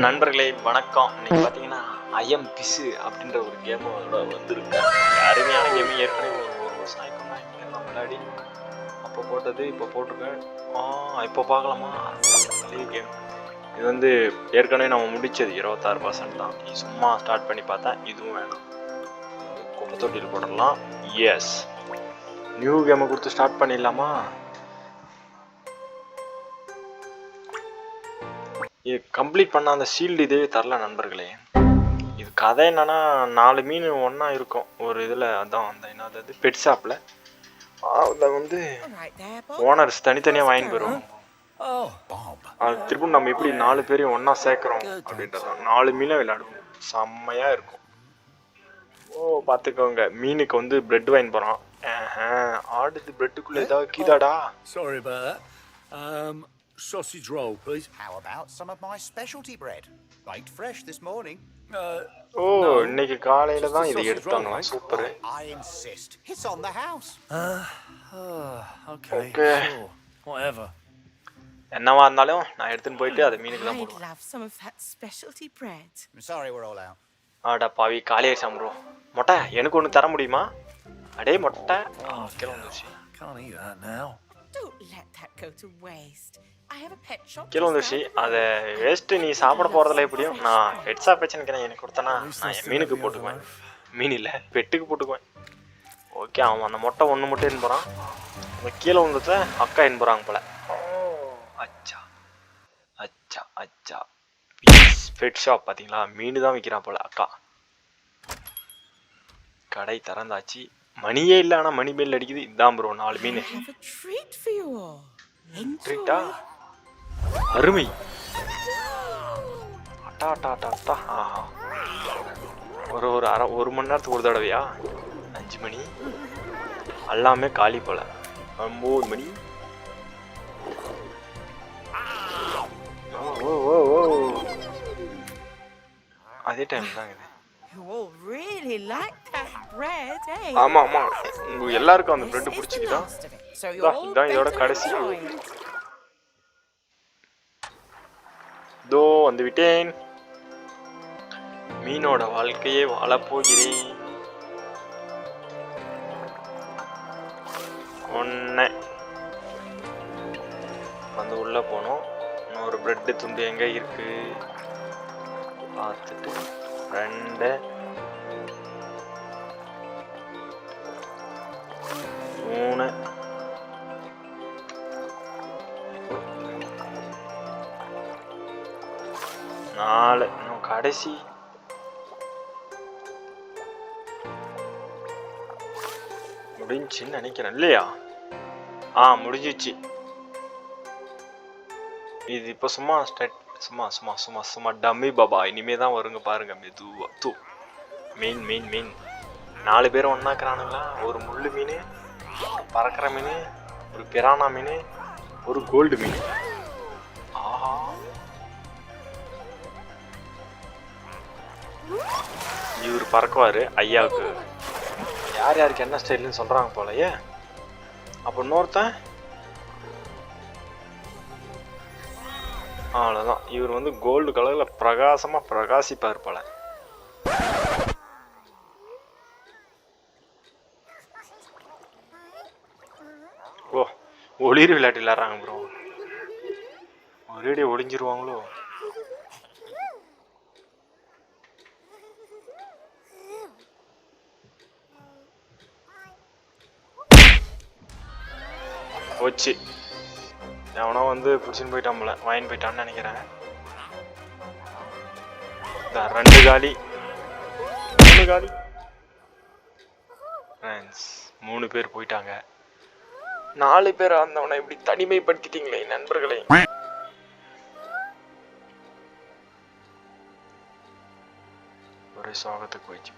நண்பர்களே வணக்கம். இன்னைக்கு பார்த்தீங்கன்னா ஐஎம் பிசு அப்படின்ற ஒரு கேம் வந்திருக்கேன் அருமையான கேம் ஏற்கனவே ஒரு ஒரு வருஷம் ஆயிக்கும் நான் விளையாடி அப்போ போட்டது இப்போ போட்டிருக்கேன். ஆ இப்போ பார்க்கலாமா? கேம் இது வந்து ஏற்கனவே நம்ம முடிச்சது இருபத்தாறு பர்சன்ட் தான். சும்மா ஸ்டார்ட் பண்ணி பார்த்தா இதுவும் வேணும். குப்பை தொட்டியில் போடலாம். எஸ் நியூ கேமை கொடுத்து ஸ்டார்ட் பண்ணிடலாமா? இது கம்ப்ளீட் பண்ண அந்த ஷீல்டு இதே தரல நண்பர்களே. இது கதை என்னன்னா நாலு மீன் ஒன்றா இருக்கும். ஒரு இதில் அதான் அந்த என்னது பெட் ஷாப்பில் அதில் வந்து ஓனர்ஸ் தனித்தனியாக வாங்கிட்டு போயிடும் அது திரும்ப நம்ம எப்படி நாலு பேரையும் ஒன்றா சேர்க்குறோம் அப்படின்றத நாலு மீனை விளையாடுவோம். செம்மையாக இருக்கும். ஓ பார்த்துக்கோங்க. மீனுக்கு வந்து பிரெட் வாங்கி போகிறோம் ஆடுது பிரெட்டுக்குள்ளே ஏதாவது கீதாடா? Sorry sausage roll, please. How about some of my specialty bread? Baked fresh this morning. Uh, ஓ இன்னைக்கு காலையில் தான் இது எடுத்தாங்க super I insist. It's on the house. okay. Okay. Sure. Whatever. என்னவா இருந்தாலும் நான் எடுத்துன்னு போயிட்டு அதை மீனுக்கு தான் I'd போடுவேன் love some of that specialty bread. I'm sorry we're all out. ஆடா பாவி காலியாயிடுச்சாம் ப்ரோ மொட்டை எனக்கு ஒன்று தர முடியுமா அடே மொட்டை ஆ, கீழே வந்துருச்சு Can't eat that now. Don't let that go to waste. I have a pet shop. கீழே வந்துருச்சு. அதை வேஸ்ட்டு நீ சாப்பிட போகிறதுல எப்படியும் நான் ஹெட்ஸா பிரச்சனைக்கு எனக்கு கொடுத்தனா நான் என் மீனுக்கு போட்டுக்குவேன். மீன் இல்லை பெட்டுக்கு போட்டுக்குவேன். ஓகே அவன் அந்த மொட்டை ஒன்று மட்டும் என் போகிறான் அந்த கீழே வந்ததை அக்கா என் போகிறாங்க போல. ஓ அச்சா. அச்சா அச்சா. பெட் ஷாப் பார்த்தீங்களா மீன் தான் விற்கிறான் போல அக்கா. கடை திறந்தாச்சு. மணியே இல்லை ஆனால் மணி மேல் அடிக்குது. இதான் ப்ரோ நாலு மீன். ட்ரீட்டா. அருமை. அட்டா அட்டா அட்டா அட்டா. ஆஹா ஒரு ஒரு அரை ஒரு மணி நேரத்துக்கு ஒரு தடவையா? அஞ்சு மணி. எல்லாமே காலி போல. ஒம்பது மணி. ஓ ஓ ஓ அதே டைம் தான் இது. ஆமா ஆமா. உங்க எல்லாருக்கும் அந்த பிரெட் பிடிச்சிக்கிதா? இதான், இதோட கடைசி. தோ வந்து விட்டேன் மீனோட வாழ்க்கையை வாழப் போகிறேன். ஒன்று வந்து உள்ள போனோம். இன்னொரு பிரெட்டு துண்டு எங்க இருக்கு? பார்த்துட்டு. ரெண்டு. கடைசி. முடிஞ்சுன்னு நினைக்கிறேன். இல்லையா? ஆ முடிஞ்சிச்சு. இது இப்போ சும்மா ஸ்டட் சும்மா சும்மா சும்மா சும்மா டம்மி பாபா. இனிமே தான் வருங்க பாருங்க மெதுவா. தூ. மீன் மீன் மீன். நாலு பேரும் ஒன்றாக்குறானுங்களா ஒரு முள்ளு மீன் ஒரு பறக்கிற மீன் ஒரு பிரானா மீன் ஒரு கோல்டு மீன். இவர் பறக்குவார் ஐயாவுக்கு. யார் யாருக்கு என்ன ஸ்டைல்னு சொல்கிறாங்க போலயே. அப்போ இன்னொருத்தன். அவ்வளோதான் இவர் வந்து கோல்டு கலரில் பிரகாசமாக பிரகாசிப்பார் போல. ஓ ஒளிர் விளையாட்டு விளையாடுறாங்க ப்ரோ ஒரேடியே ஒளிஞ்சிருவாங்களோ? போச்சு. எவனோ வந்து பிடிச்சின்னு போயிட்டான் போல வாங்கின்னு போயிட்டான்னு நினைக்கிறேன். ரெண்டு காலி. மூணு காலி. ஃப்ரெண்ட்ஸ் மூணு பேர் போயிட்டாங்க. நாலு பேர் வந்தவனை இப்படி தனிமைப்படுத்திட்டீங்களே நண்பர்களே. ஒரே சோகத்துக்கு போயிடுச்சு.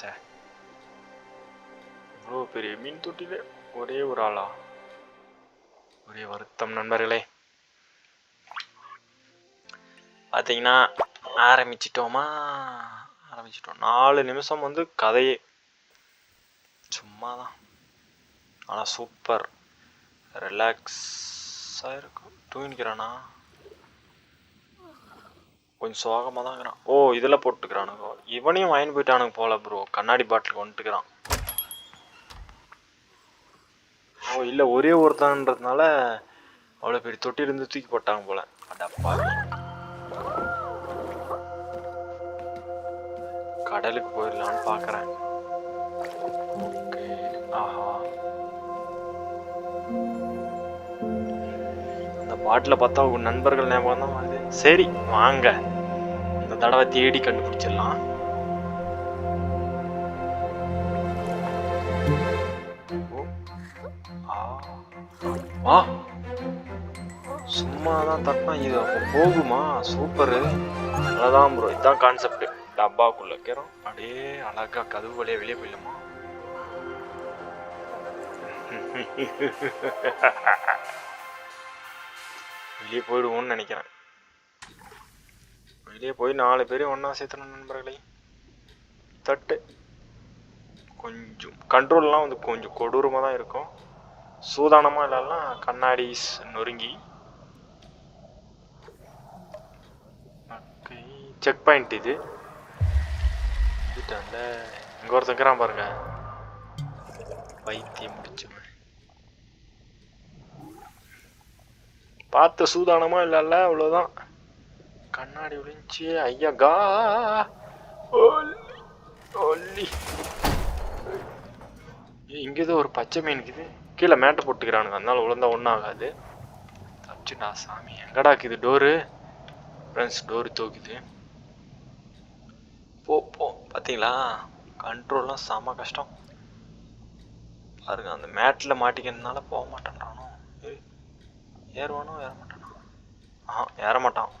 சே இவ்வளோ பெரிய மீன் தொட்டில ஒரே ஒரு ஆளா? ஒரே வருத்தம் நண்பர்களே. பார்த்தீங்கன்னா ஆரம்பிச்சிட்டோமா? ஆரம்பிச்சிட்டோம். நாலு நிமிஷம் வந்து கதையே. சும்மா தான் ஆனால் சூப்பர் ரிலாக்ஸாக இருக்கும் தூங்கிக்கிறானா? கொஞ்சம் சோகமாக தான் இருக்கிறான். ஓ இதில் போட்டுக்கிறானுங்க. இவனையும் வாங்கி போயிட்டானுங்க போல ப்ரோ கண்ணாடி பாட்டில் வந்துட்டுக்கிறான். ஓ இல்லை ஒரே ஒருத்தான்றதுனால அவ்வளோ பெரிய தொட்டி இருந்து தூக்கி போட்டாங்க போல. அடப்பா. கடலுக்கு போயிடலான்னு பார்க்குறேன் ஓகே ஆஹா. அந்த பாட்டில் பார்த்தா உங்க நண்பர்கள் ஞாபகம் தான் வருது. சரி வாங்க. இந்த தடவை தேடி கண்டுபிடிச்சிடலாம். ஆ. சும்மா தான் தட்டினா இது அப்போ போகுமா? சூப்பரு. அதான் ப்ரோ இதுதான் கான்செப்ட் டப்பாக்குள்ள வைக்கிறோம். அப்படியே அழகா கதவு வழியா வெளியே போயிடலாமா? வெளியே போயிடுவோம்னு நினைக்கிறேன். வெளியே போய் நாலு பேரையும் ஒன்றா சேர்த்தணும் நண்பர்களே. தட்டு. கொஞ்சம். கண்ட்ரோல்லாம் வந்து கொஞ்சம் கொடூரமாக தான் இருக்கும். சூதானமாக இல்லைன்னா கண்ணாடிஸ் நொறுங்கி. செக் பாயிண்ட் இது. அந்த இங்கே ஒருத்தங்கிறான் பாருங்க. வைத்தியம் முடிச்சவன் பார்த்த சூதானமா இல்லைல்ல அவ்வளோதான் கண்ணாடி விழிஞ்சி ஐயா கா ஒல்லி ஒல்லி. ஏதோ ஒரு பச்சை மீன் இருக்குது. கீழே மேட்டை போட்டுக்கிறானுங்க. அதனால உளுந்தா ஒன்றும் ஆகாது. தப்பிச்சுடா சாமி எங்கடா இருக்குது? டோரு? ஃப்ரெண்ட்ஸ் டோரு தூக்குது. போ போ. பார்த்தீங்களா கண்ட்ரோல்லாம் செம கஷ்டம். பாருங்க அந்த மேட்டில் மாட்டிக்கிறதுனால போக மாட்டேன்றானோ? ஏறுவானோ? ஏற மாட்டானோ? ஆஹா ஏற மாட்டான்.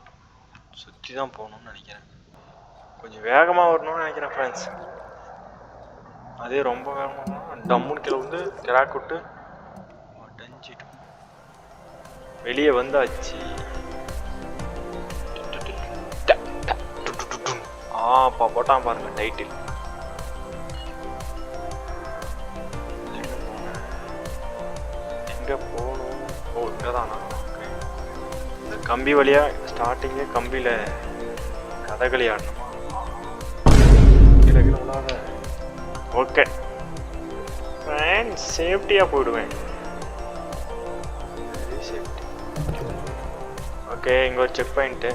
சுற்றி தான் போகணும்னு நினைக்கிறேன். கொஞ்சம் வேகமாக வரணும்னு நினைக்கிறேன் ஃப்ரெண்ட்ஸ் அதே ரொம்ப வேகமாக டம்முன்னு கீழே வந்து கிராக் விட்டு வெளியே வந்தாச்சு. ஆப்பா போட்டான் பாருங்க டைட்டில் எங்க போகணும் ஓ இங்கே தானா இந்த கம்பி வழியா ஸ்டார்டிங்கே கம்பியில கதகளி ஆடணுமா? கீழே கீழே விடாத ஓகே சேஃப்டியாக போயிடுவேன். ஓகே இங்கே ஒரு செக் பாயிண்ட்டு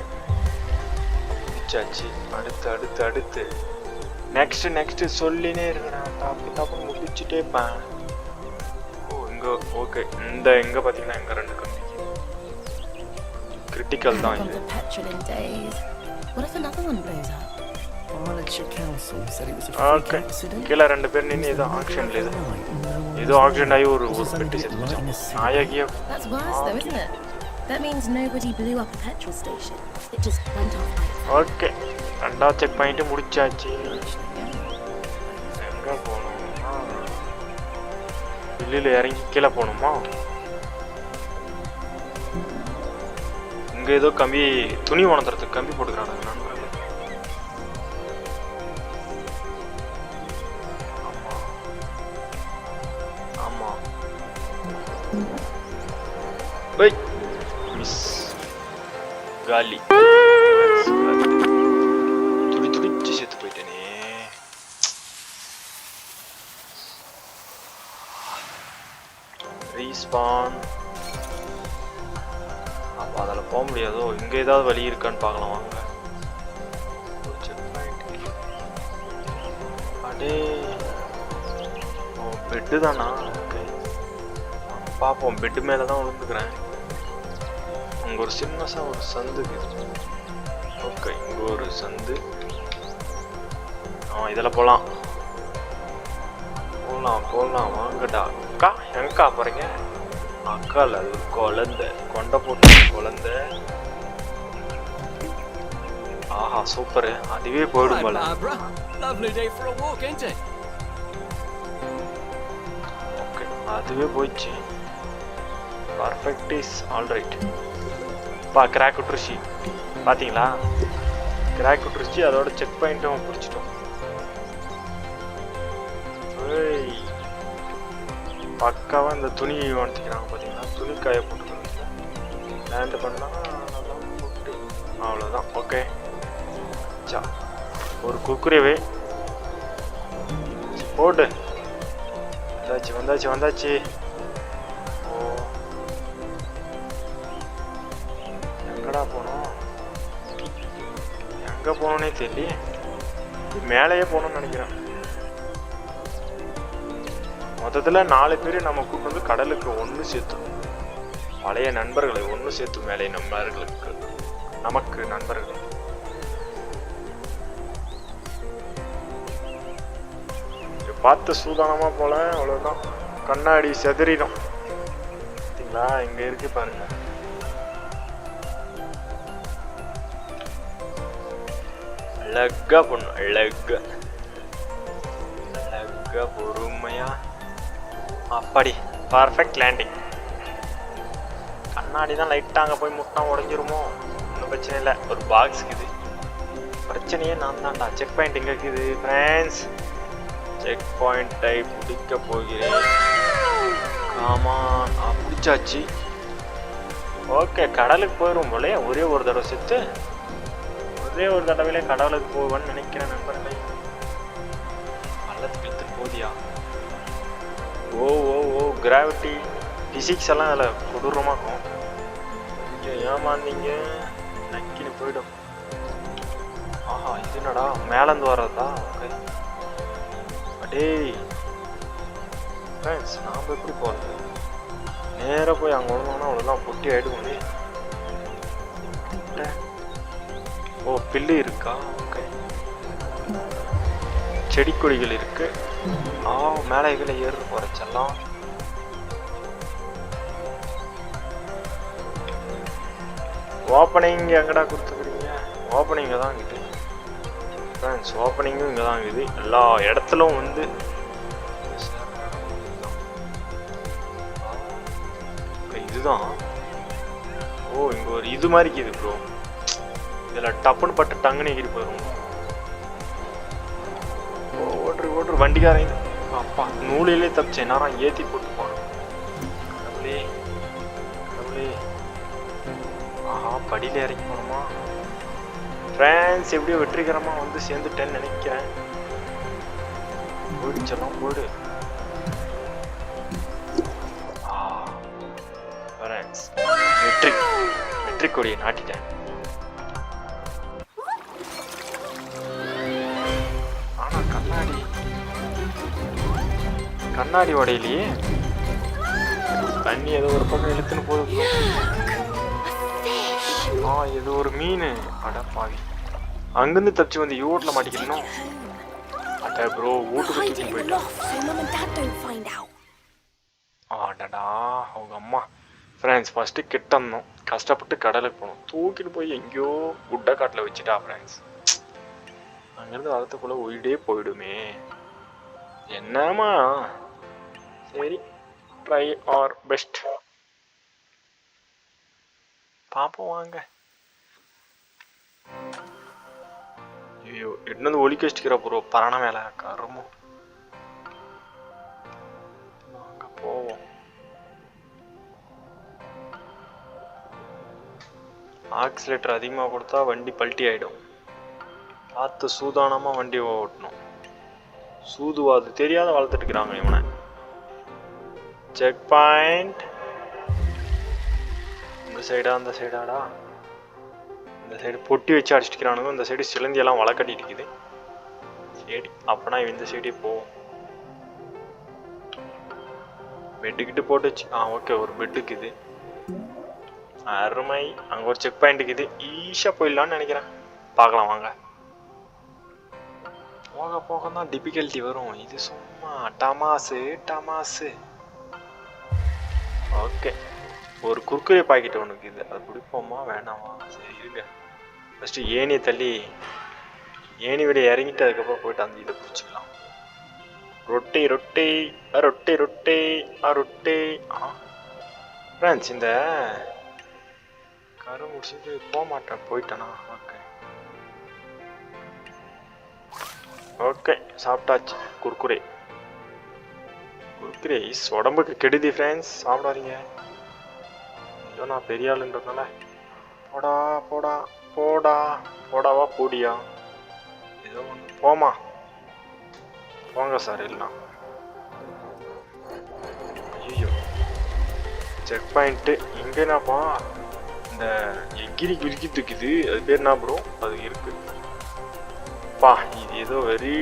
முடிச்சாச்சு அடுத்து அடுத்து அடுத்து. நெக்ஸ்ட் நெக்ஸ்ட் சொல்லினே இருக்கிறேன் தப்பு தப்பு முடிச்சுட்டே இருப்பேன். ஓ இங்கே ஓகே இந்த எங்கே பார்த்தீங்கன்னா எங்கே ரெண்டு கம்பெனி கிரிட்டிக்கல் தான் இது. கீழே ரெண்டு பேர் நின்று ஏதோ ஆக்ஷன் இல்லை ஏதோ ஆக்ஷன் ஆகி ஒரு ஒரு பெட்டி That means nobody blew up a petrol station. It just went off. Like that. Okay ரெண்டா செக் பண்ணிட்டு முடிச்சாச்சு எங்க போகணும்னா வெளியில் இறங்கி கீழே போகணுமா இங்கே ஏதோ கம்பி துணி உணர்ந்துறதுக்கு கம்பி போட்டுக்கிறானுங்க காலி துடி துடிச்சு செத்து போயிட்டேனே ரீஸ்பான் அப்போ அதில் போக முடியாதோ இங்கே ஏதாவது வழி இருக்கான்னு பார்க்கலாம் வாங்க. அடே பெட்டு தானா பார்ப்போம் பெட்டு மேலே தான் விழுந்துக்கிறேன் அங்கே ஒரு சின்னசா ஒரு சந்து ஓகே இங்கே ஒரு சந்து ஆ இதில் போகலாம் போகலாம் போகலாம் வாங்கடா அக்கா எங்கக்கா போகிறீங்க அக்கா இல்லை அது ஒரு குழந்தை கொண்டை போட்டு குழந்தை ஆஹா சூப்பரு அதுவே போயிடும் போல? ஓகே அதுவே போயிடுச்சு பர்ஃபெக்ட் இஸ் ஆல் ரைட் பா கிராக் விட்டுருச்சு பார்த்தீங்களா கிராக் விட்டுருச்சு அதோட செக் பாயிண்ட்டும் பிடிச்சிட்டோம். பக்காவாக இந்த துணி வளர்த்திக்கிறாங்க பார்த்தீங்களா துணி காய போட்டுருக்காங்க லேண்ட் பண்ணால் அவ்வளோதான் ஓகே சா ஒரு குக்குரேவே போட்டு வந்தாச்சு வந்தாச்சு வந்தாச்சு. எங்கடா போனோம்? எங்க போனோன்னே தெரியல மேலேயே போகணும்னு நினைக்கிறேன். மொத்தத்துல நாலு பேர் நம்ம கூப்பிட்டு வந்து கடலுக்கு ஒன்று சேர்த்தோம். பழைய நண்பர்களை ஒன்று சேர்த்து மேலே நண்பர்களுக்கு. நமக்கு நண்பர்கள். பார்த்து சூதானமா போல அவ்வளோதான் கண்ணாடி செதறிடும். பார்த்தீங்களா? இங்கே இருக்கு பாருங்க. அழகா பொண்ணு அழகா அழகா பொறுமையா அப்படி பர்ஃபெக்ட் லேண்டிங் கண்ணாடி தான் லைட்டாக அங்கே போய் முட்டினா உடஞ்சிருமோ? ஒன்றும் பிரச்சனை இல்லை. ஒரு பாக்ஸ் இருக்குது. பிரச்சனையே நான் தான்டா. செக் பாயிண்ட் எங்கே இருக்குது ஃப்ரெண்ட்ஸ் செக் பாயிண்ட்டை பிடிக்க போகிறேன். ஆமாம் நான் பிடிச்சாச்சு. ஓகே கடலுக்கு போயிடும் போலே ஒரே ஒரு தடவை செத்து ஒரே ஒரு தடவையிலே கடலுக்கு போவேன்னு நினைக்கிறேன் நண்பர்களே. பள்ளத்துக்கு போதியா? ஓ ஓ ஓ கிராவிட்டி ஃபிசிக்ஸ் எல்லாம் அதில் கொடூரமாக இருக்கும். இங்கே ஏமாந்தீங்க நக்கின்னு போயிடும். ஆஹா இது என்னடா? மேலேருந்து வர்றதா? ஓகே. அடேய் ஃப்ரெண்ட்ஸ் நாம் எப்படி போகிறது நேராக போய் அங்கே விழுந்தோம்னா அவ்வளோதான் பொட்டி ஆகிடுவோம் ஓ பில்லு இருக்கா? ஓகே. செடி கொடிகள் இருக்கு. ஆ மேலே இதில் ஏறு குறைச்செல்லாம் ஓப்பனிங் எங்கடா கொடுத்துக்கிறீங்க இங்கே தான் இருக்குது. ஃப்ரெண்ட்ஸ் ஓப்பனிங்கும் இங்கே தான் இருக்குது. எல்லா இடத்துலும் வந்து இதுதான் ஓ இங்கே ஒரு இது மாதிரி இருக்குது ப்ரோ இதில் டப்புன்னு பட்டு டங்குன்னு எகிரி போயிடும் ஓ, ஓட்டுரு ஓட்டுரு வண்டிக்காரன் அப்பா நூலிலே தப்பிச்சேன். நேரம் ஏற்றி போட்டு போனோம் கடவுளே கடவுளே. ஆஹா படியில் இறங்கி போனோமா? ஃப்ரான்ஸ் எப்படியோ வெற்றிகரமாக வந்து சேர்ந்துட்டேன்னு நினைக்கிறேன். போயிடுச்செல்லாம் போடு வெற்றி. வெற்றி கொடியை நாட்டிட்டேன். கண்ணாடி உடையிலையே. தண்ணி ஏதோ ஒரு பக்கம் இழுத்துன்னு போகுது ஆ ஏதோ ஒரு மீன். அடப்பாவி அங்கிருந்து தப்பிச்சு வந்து யூட்ல மாட்டிக்கணும் அட ப்ரோ வீட்டுக்கு தூக்கி போயிட்டான் போயிட்டா. ஆடடா அவங்க அம்மா. ஃப்ரெண்ட்ஸ் ஃபஸ்ட்டு கிட்ட இருந்தோம் கஷ்டப்பட்டு கடலுக்கு போனோம். தூக்கிட்டு போய் எங்கேயோ குட்டை காட்டில் வச்சுட்டா ஃப்ரெண்ட்ஸ் அங்கேருந்து வரத்துக்குள்ளே உயிரே போயிடுமே. என்னம்மா? சரி ட்ரை ஆர் பெஸ்ட் பார்ப்போம் வாங்க. ஐயோ என்னது ஒலிக்க வச்சுக்கிற ப்ரோ? பரண மேலே கருமோ வாங்க போவோம். ஆக்சிலேட்டர் அதிகமாக கொடுத்தா வண்டி பல்ட்டி ஆகிடும் பார்த்து சூதானமாக வண்டி ஓட்டணும். சூதுவாது தெரியாத வளர்த்துட்டு இருக்கிறாங்க இவனை. செக் பாயிண்ட் இந்த சைடா அந்த சைடாடா இந்த சைடு பொட்டி வச்சு அடிச்சிட்டுக்கிறானுங்க இந்த சைடு சிலந்தியெல்லாம் வலை கட்டிட்டு இருக்குது. சரி அப்போனா இந்த சைடே போவோம் பெட்டுக்கிட்டு போட்டுச்சு ஆ ஓகே ஒரு பெட்டுக்கு இது அருமை. அங்கே ஒரு செக் பாயிண்ட் இருக்குது. ஈஸியாக போயிடலான்னு நினைக்கிறேன். பார்க்கலாம் வாங்க. போக போக தான் டிஃபிகல்ட்டி வரும். இது சும்மா டமாசு டமாசு. ஓகே. ஒரு குர்குரே பாக்கெட் ஒன்றுக்கு இது. அது பிடிப்போமா? வேணாமா? சரி இருங்க. ஃபஸ்ட்டு ஏணியை தள்ளி ஏணி விட இறங்கிட்டு அதுக்கப்புறம் போயிட்டு அந்த இதை பிடிச்சிக்கலாம். ரொட்டி ரொட்டி ஆ ரொட்டி ரொட்டி ஆ ரொட்டி. ஆ. ஃப்ரெண்ட்ஸ் இந்த கரு முடிச்சுட்டு போக மாட்டேன் போயிட்டேனா? ஓகே. ஓகே சாப்பிட்டாச்சு. குர்குரே குர்குரே இஸ் உடம்புக்கு கெடுதி ஃப்ரெண்ட்ஸ் சாப்பிடாதீங்க. ஐயோ நான் பெரிய ஆளுன்றதுனால. போடா போடா போடா. போடாவா போடியா? ஏதோ ஒன்று போமா போங்க சார் எல்லாம். ஐயோ செக் பாயிண்ட்டு எங்கேனாப்பா என்னப்பா? இந்த எகிரி குறுக்கி தூக்குது அது பேர் என்ன ப்ரோ அது இருக்கு. பா இது ஏதோ வெரி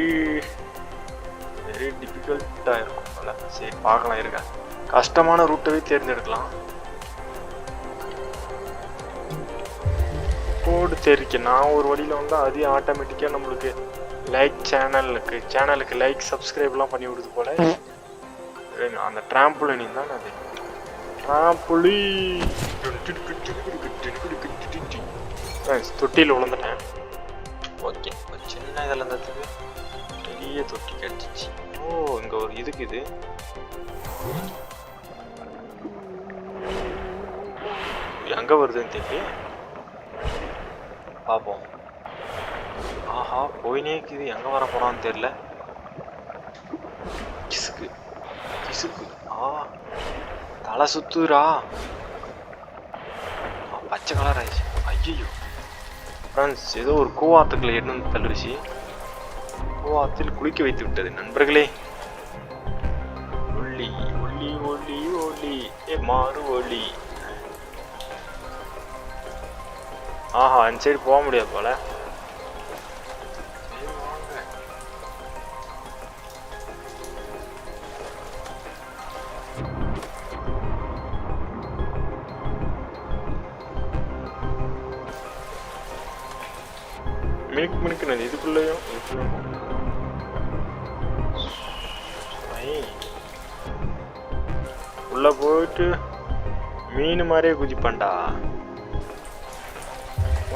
வெரி டிஃபிகல்ட்டாக இருக்கும். போல சரி பார்க்கலாம் இருக்க கஷ்டமான ரூட்டவே தேர்ந்தெடுக்கலாம். கோடு தெரிக்க நான் ஒரு வழியில் வந்தால் அது ஆட்டோமேட்டிக்காக நம்மளுக்கு லைக் சேனலுக்கு சேனலுக்கு லைக் சப்ஸ்கிரைப்லாம் பண்ணி விடுது போல. அந்த ட்ராம்புலின் தான் அது? ட்ராம்புலி தொட்டியில் விழுந்துட்டேன். ஓகே ஒரு சின்ன இதில் இருந்ததுக்கு பெரிய தொட்டி கிடச்சிச்சு ஓ இங்கே ஒரு இதுக்கு இது. எங்கே வருதுன்னு தெரியல பார்ப்போம் ஆஹா போயினே இருக்குது எங்கே வர போகிறான்னு தெரில கிசுக்கு. கிசுக்கு. ஆ தலை சுத்துரா பச்சை கலர் ஆயிடுச்சு. ஐயோ ஃப்ரெண்ட்ஸ் ஏதோ ஒரு கூவாத்துக்குள்ள எண்ணு வந்து தள்ளுருச்சு கூவாத்தில் குளிக்க வைத்து விட்டது நண்பர்களே. ஒளி ஒளி ஒளி ஒளி ஏ மாறு ஒளி ஆஹா அந்த சைடு போக முடியாது போல. சரி, உள்ள போயிட்டு மீன் மாதிரியே குதிப்பேன்டா.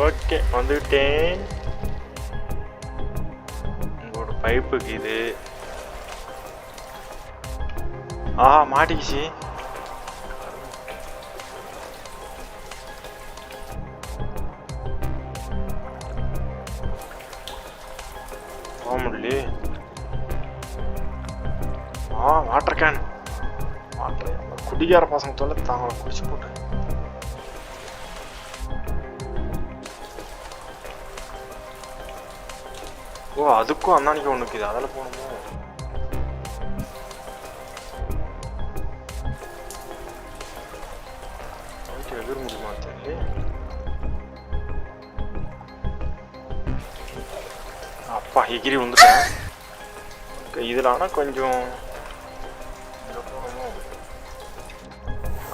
ஓகே வந்துவிட்டேன் உங்களோட பைப்புக்கு இது ஆ மாட்டிக்கிச்சு. குடிகார பசங்க தொல்லை தாங்க குடிச்சு போட்டு ஓ அதுக்கும் அந்தானிக்கு ஒன்று இருக்குது அதில் போகணுமோ? ஓகே எதிர் முடியுமா தெரியல அப்பா எகிரி வந்துட்டேன். இதில் ஆனால் கொஞ்சம்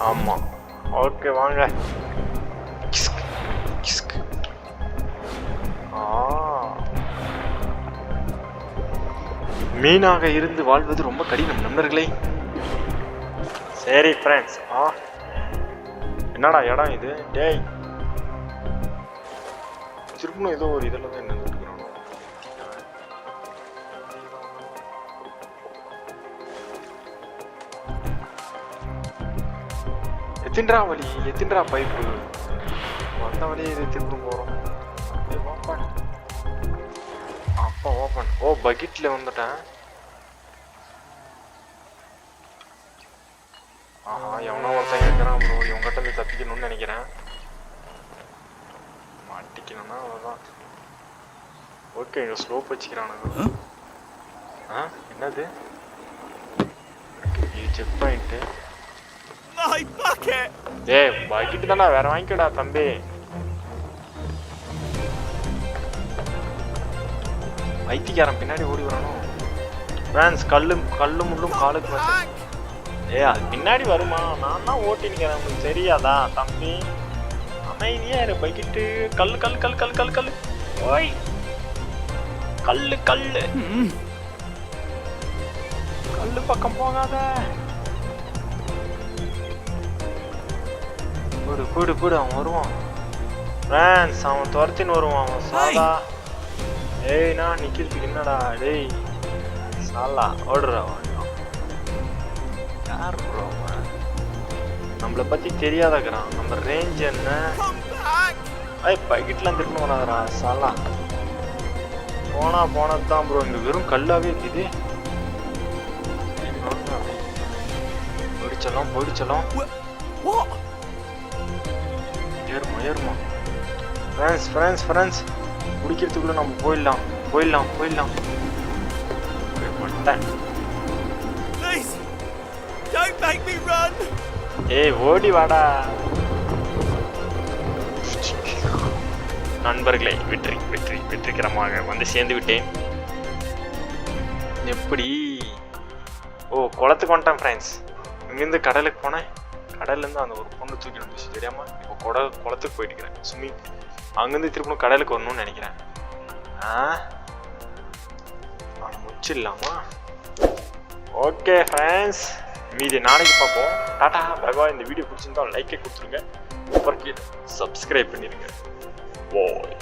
ஆமாம் ஓகே வாங்க. கிஸ்க் கிஸ்க். ஆ. மீனாக இருந்து வாழ்வது ரொம்ப கடினம் நண்பர்களே. சரி ஃப்ரெண்ட்ஸ் ஆ. என்னடா இடம் இது? டேய். திரும்பணும் ஏதோ ஒரு இதில் தான் என்ன எத்தின்றா வழி எத்தின்றா பைப்பு? வந்த வழியே இது திரும்ப போகிறோம் ஓப்பன் அப்பா ஓப்பன் ஓ பக்கெட்டில் வந்துட்டேன். ஆஹா எவனோ ஒருத்தன் இருக்கிறான் ப்ரோ இவங்ககிட்ட இருந்து தப்பிக்கணும்னு நினைக்கிறேன். மாட்டிக்கணும்னா அவ்வளோதான் ஓகே இங்கே ஸ்லோப் வச்சுக்கிறானுங்க ஆ? என்னது? Check point! டேய் பக்கெட்டு தானே வேற வாங்கிக்கடா தம்பி. வைத்தியக்காரன் பின்னாடி ஓடி வரணும். ஃப்ரான்ஸ் கல்லு கல்லு முள்ளும் காலுக்கு வந்து. ஏய் அது பின்னாடி வருமா? நான் தான் ஓட்டி நிற்கிறேன் உங்களுக்கு தெரியாதா தம்பி? அமைதியா இரு பக்கெட்டு கல்லு கல் கல் கல் கல் கல் ஓய். கல்லு கல்லு. கல்லு பக்கம் போகாத. போடு போடு போடு அவன் வருவான். ஃப்ரான்ஸ் அவன் துரத்தின்னு வருவான் அவன் சாலா. ஏய் நான் நிக்கிறதுக்கு என்னடா டேய். சாலா ஓடுறா அவன் யார் அவன்? நம்மளை பத்தி தெரியாதக்கிறான். நம்ம ரேஞ்ச் என்ன! ஐய் பக்கெட்லாம் திரும்ப வராதரா சாலா. போனா போனது தான் ப்ரோ இங்க வெறும் கல்லாவே இருக்குது. போயிடுச்சலாம் போயிடுச்சலாம்? ஏறுமா ஃப்ரான்ஸ் ஃப்ரான்ஸ் ஃப்ரான்ஸ் குடிக்கிறதுக்குள்ள நம்ம போயிடலாம். போயிடலாம் போயிடலாம். ஏய் ஓடி வாடா. நண்பர்களே வெற்றி வெற்றி வெற்றிகரமாக வந்து சேர்ந்து விட்டேன். எப்படி? ஓ குளத்துக்கு வந்துட்டேன் ஃப்ரெண்ட்ஸ் இங்கேருந்து கடலுக்கு போனேன். கடல்லேருந்து அந்த ஒரு பொண்ணு தூக்கி வந்துச்சு தெரியாமல் இப்போ குட குளத்துக்கு போயிட்டு இருக்கிறேன் ஸ்விம்மிங் அங்கேருந்து திருப்பணும் கடலுக்கு வரணும்னு நினைக்கிறேன். ஆ? அவனை முடிச்சிடலாமா? ஓகே ஃப்ரெண்ட்ஸ் மீதி நாளைக்கு பார்ப்போம். டாட்டா பை இந்த வீடியோ பிடிச்சிருந்தா லைக்கே கொடுத்துருங்க. அப்புறம் கீழே சப்ஸ்கிரைப் பண்ணிடுங்க ஓய்